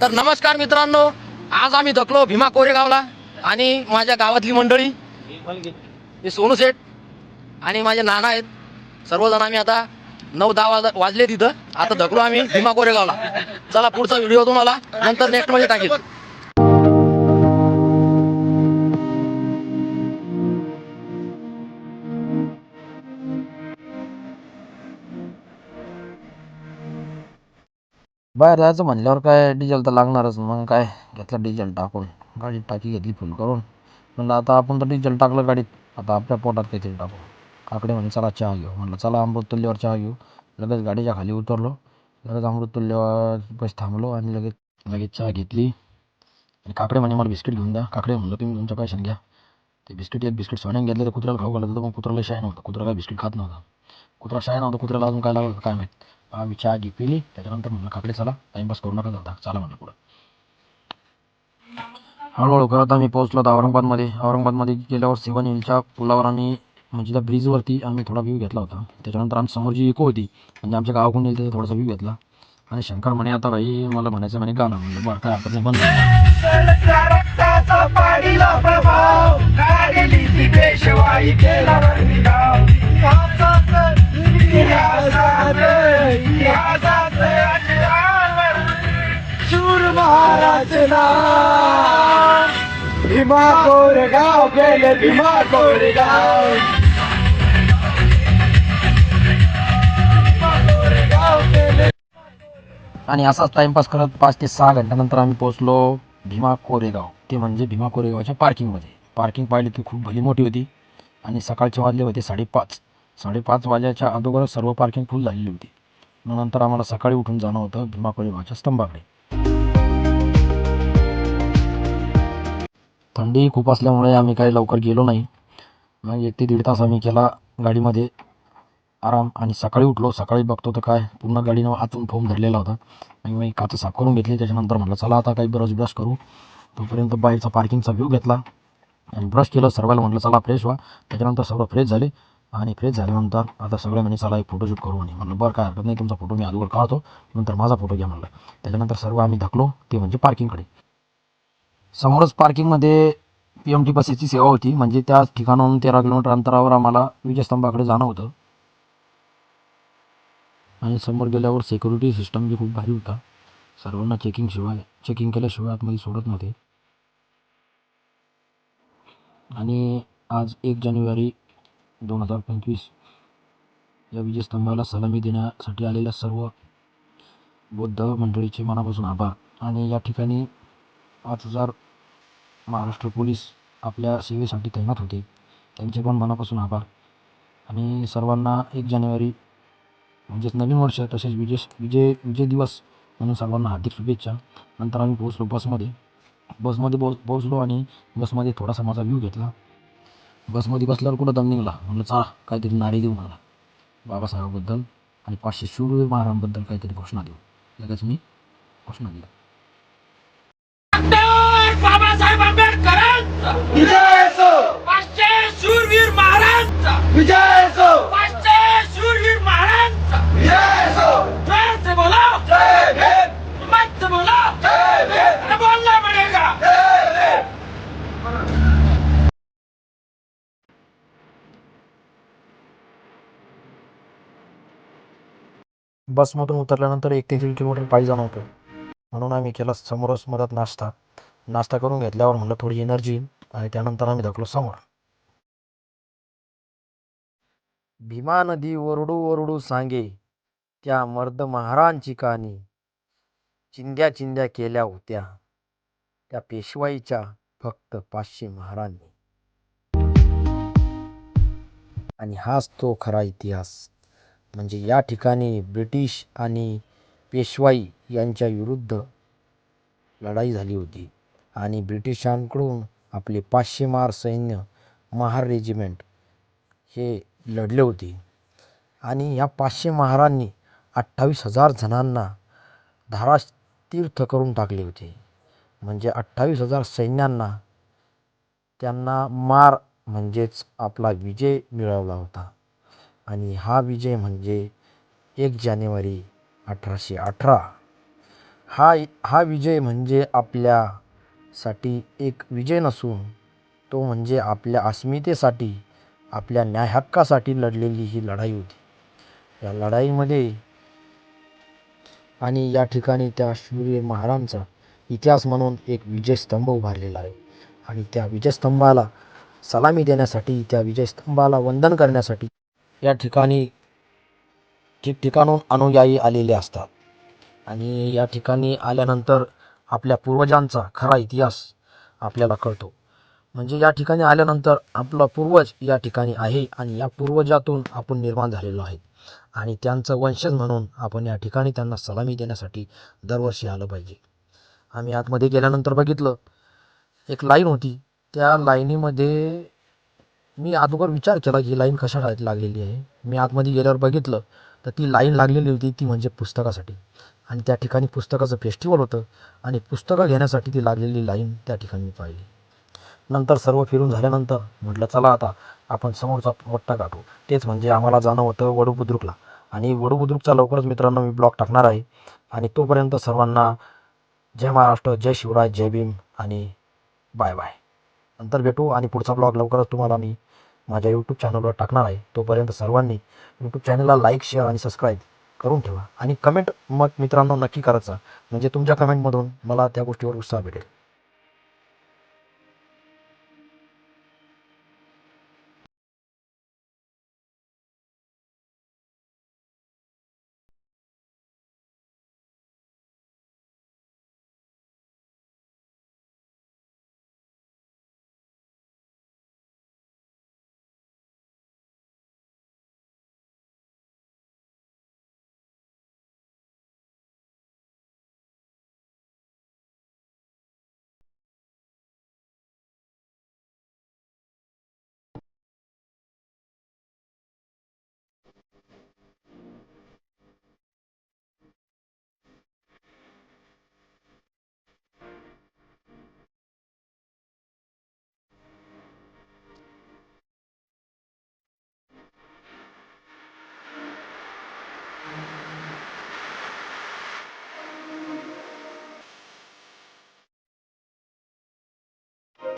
तर नमस्कार मित्रांनो आज आम्ही धकलो भीमा कोरेगावला आणि माझ्या गावातली मंडळी हे सोनू सेठ आणि माझे नाना आहेत. सर्वजण आम्ही आता नऊ दहा वाज वाजले तिथं. आता धकलो आम्ही भीमा कोरेगावला. चला पुढचा व्हिडिओ तुम्हाला नंतर नेक्स्टमध्ये टाकेल बाहेर जायचं म्हणल्यावर काय डिझेल तर लागणारच. मग काय घेतलं डिझेल टाकून. गाडीत टाकी घेतली फुल करून. म्हणलं आता आपण तर डिझेल टाकलं गाडीत. आता आपल्या पोटात काहीतरी टाकू. काकडे म्हणे चला चहा घेऊ. म्हणलं चला अमृततुल्यवर चहा घेऊ. लगेच गाडीच्या खाली उतरलो. लगेच अमृततुल्यवर पैसे थांबलो आणि लगेच लगेच चहा घेतली. आणि काकडे म्हणे मला बिस्किट घेऊन द्या. काकडे म्हणलं तुम्ही तुमच्या पैशाने घ्या ते बिस्किट एक बिस्किट सोन्याने घेतलं तर कुत्र्याला खाऊ घालत होतं मग कुत्र्याला शाय नव्हतं कुत्रा काय बिस्किट खात नव्हता. कुत्रा शाय नव्हता कुत्र्याला अजून काय लागलं काय माहीत. आम्ही चहा घे पिली त्याच्यानंतर म्हणलं काकडे चला टाइमपास करू नका जाता चला म्हणलं पुढं. हळूहळू करत आम्ही पोहोचलो होतो औरंगाबादमध्ये. औरंगाबादमध्ये गेल्यावर सेवन हिलच्या पुलावर आम्ही म्हणजे त्या ब्रिजवरती आम्ही थोडा व्ह्यू घेतला होता. त्याच्यानंतर आम्ही समोर जी इको होती. म्हणजे आमच्या गावाकडून येईल त्याचा थोडासा व्ह्यू घेतला. आणि शंकर म्हणे आता भाई मला म्हणायचं म्हणे गाणं म्हणलं बरं काय हरकत नाही बंद शूर महाराज भीमा कोरगाव गेले भीमा कोरगाव. आणि असाच टाइमपास करत पाच ते सहा घंट्यानंतर आम्ही पोहोचलो भीमा कोरेगाव. ते म्हणजे भीमा कोरेगावच्या पार्किंगमध्ये पार्किंग पाहिली ती खूप भली मोठी होती आणि सकाळचे वाजले होते साडेपाच. साडेपाच वाजायच्या अगोदर सर्व पार्किंग फुल झालेली होती. नंतर आम्हाला सकाळी उठून जाणं होतं. भीमा कोरेगावच्या स्तंभाकडे. थंडी खूप असल्यामुळे आम्ही काही लवकर गेलो नाही. मग एक ते दीड तास आम्ही केला गाडीमध्ये. आराम आणि सकाळी उठलो. सकाळी बघतो तर काय पूर्ण गाडीनं आतून फोम धरलेला होता. आणि मी काचं साफ करून घेतली. त्याच्यानंतर म्हटलं चला आता काही ब्रश ब्रश करू. तोपर्यंत बाहेरचा पार्किंगचा व्ह्यू घेतला. आणि ब्रश केलं. सर्वाला म्हटलं चला फ्रेश व्हा. त्याच्यानंतर सर्व फ्रेश झाले. आणि फ्रेश झाल्यानंतर आता सगळे म्हणे चला एक फोटोशूट करू. म्हणे म्हणलं बरं काय हरकत नाही तुमचा फोटो मी अगोदर काढतो नंतर माझा फोटो घ्या म्हणलं. त्याच्यानंतर सर्व आम्ही धकलो ते म्हणजे पार्किंगकडे समोरच पार्किंगमध्ये पी एम टी बसेसची सेवा होती म्हणजे त्या ठिकाणाहून तेरा किलोमीटर अंतरावर आम्हाला विजयस्तंभाकडे जाणं होतं. आणि समोर गेल्यावर सिक्युरिटी सिस्टम बी खूप भारी होता. सर्वांना चेकिंग शिवाय चेकिंग केल्याशिवाय आतमध्ये सोडत नव्हते. आणि आज एक जानेवारी दोन हजार पंचवीस. या विजयस्तंभाला सलामी देण्यासाठी आलेल्या सर्व बौद्ध मंडळीचे मनापासून आभार. आणि या ठिकाणी पाच हजार महाराष्ट्र पोलीस आपल्या सेवेसाठी तैनात होते. त्यांचे पण मनापासून आभार. आणि सर्वांना एक जानेवारी म्हणजेच नवीन वर्ष तसेच विजय विजय विजय दिवस म्हणून सर्वांना हार्दिक शुभेच्छा. नंतर आम्ही पोहोचलो बसमध्ये. बसमध्ये पोहोच पोहोचलो आणि बसमध्ये थोडासा माझा व्ह्यू घेतला. बसमध्ये बसल्यावर कुठं दम निघाला? म्हणलं चला काहीतरी नारी देऊ मला. बाबासाहेबाबद्दल आणि पाचशे शूरवीर महाराजांबद्दल काहीतरी घोषणा देऊ. लगेच मी घोषणा दिली बाबासाहेब आंबेडकरांचा विजय असो पाचशे शूरवीर महाराजांचा विजय असो पाचशे शूरवीर महाराजांचा विजय असो जय से बोलो जय भीम हिम्मत से बोलो जय भीम अरे बोलना पड़ेगा जय भीम बसमधून उतरल्यानंतर एक ते दीड किलोमीटर पायी जाणं होतं. म्हणून आम्ही केला समोरच मधात नाश्ता. नाश्ता करून घेतल्यावर म्हणलं थोडी एनर्जी आणि त्यानंतर आम्ही धकलो समोर. भीमा नदी ओरडू ओरडू सांगे त्या मर्द महारांची कहाणी चिंध्या चिंध्या केल्या होत्या त्या पेशवाईच्या फक्त पाचशे महारांनी आणि हाच तो खरा इतिहास. म्हणजे या ठिकाणी ब्रिटिश आणि पेशवाई यांच्या विरुद्ध लढाई झाली होती. आणि ब्रिटिशांकडून आपले पाचशे मार सैन्य महार रेजिमेंट हे लढले होते. आणि या पाचशे महारांनी अठ्ठावीस हजार जणांना धारातीर्थ करून टाकले होते. म्हणजे अठ्ठावीस हजार सैन्यांना त्यांना मार म्हणजेच आपला विजय मिळवला होता. आणि हा विजय म्हणजे एक जानेवारी अठराशे अठरा. हा हा विजय म्हणजे आपल्यासाठी एक विजय नसून तो म्हणजे आपल्या अस्मितेसाठी आपल्या न्यायहक्कासाठी लढलेली ही लढाई होती. या लढाईमध्ये आणि या ठिकाणी त्या शूर महाराजांचा इतिहास म्हणून एक विजयस्तंभ उभारलेला आहे. आणि त्या विजयस्तंभाला सलामी देण्यासाठी त्या विजयस्तंभाला वंदन करण्यासाठी या ठिकाणी ठिकठिकाणून अनुयायी आलेले असतात. आणि या ठिकाणी आल्यानंतर आपल्या पूर्वजांचा खरा इतिहास आपल्याला कळतो. म्हणजे या ठिकाणी आल्यानंतर आपला पूर्वज या ठिकाणी आहे आणि या पूर्वजातून आपण निर्माण झालेलो आहे. आणि त्यांचं वंशज म्हणून आपण या ठिकाणी त्यांना सलामी देण्यासाठी दरवर्षी आलं पाहिजे. आम्ही आतमध्ये गेल्यानंतर बघितलं एक लाईन होती. त्या लाईनीमध्ये मी अगोदर विचार केला की लाईन कशासाठी लागलेली आहे. मी आतमध्ये गेल्यावर बघितलं तर ती लाईन लागलेली होती ती म्हणजे पुस्तकासाठी. आणि त्या ठिकाणी पुस्तकाचं फेस्टिवल होतं आणि पुस्तकं घेण्यासाठी ती लागलेली लाईन त्या ठिकाणी मी पाहिली. नंतर सर्व फिरून झाल्यानंतर म्हटलं चला आता आपण समोरचा पट्टा काढू. तेच म्हणजे आम्हाला जाणं होतं वडू बुद्रुकला. आणि वडू बुद्रुकचा लवकरच मित्रांनो मी ब्लॉग टाकणार आहे. आणि तोपर्यंत सर्वांना जय महाराष्ट्र जय शिवराय जय भीम आणि बाय बाय. नंतर भेटू आणि पुढचा ब्लॉग लवकरच तुम्हाला मी माझ्या यूट्यूब चॅनलवर टाकणार आहे. तोपर्यंत सर्वांनी यूट्यूब चॅनलला लाईक शेअर आणि सबस्क्राईब करून ठेवा. आणि कमेंट मग मित्रांनो नक्की करायचा. म्हणजे तुमच्या कमेंटमधून मला त्या गोष्टीवर उत्साह भेटेल.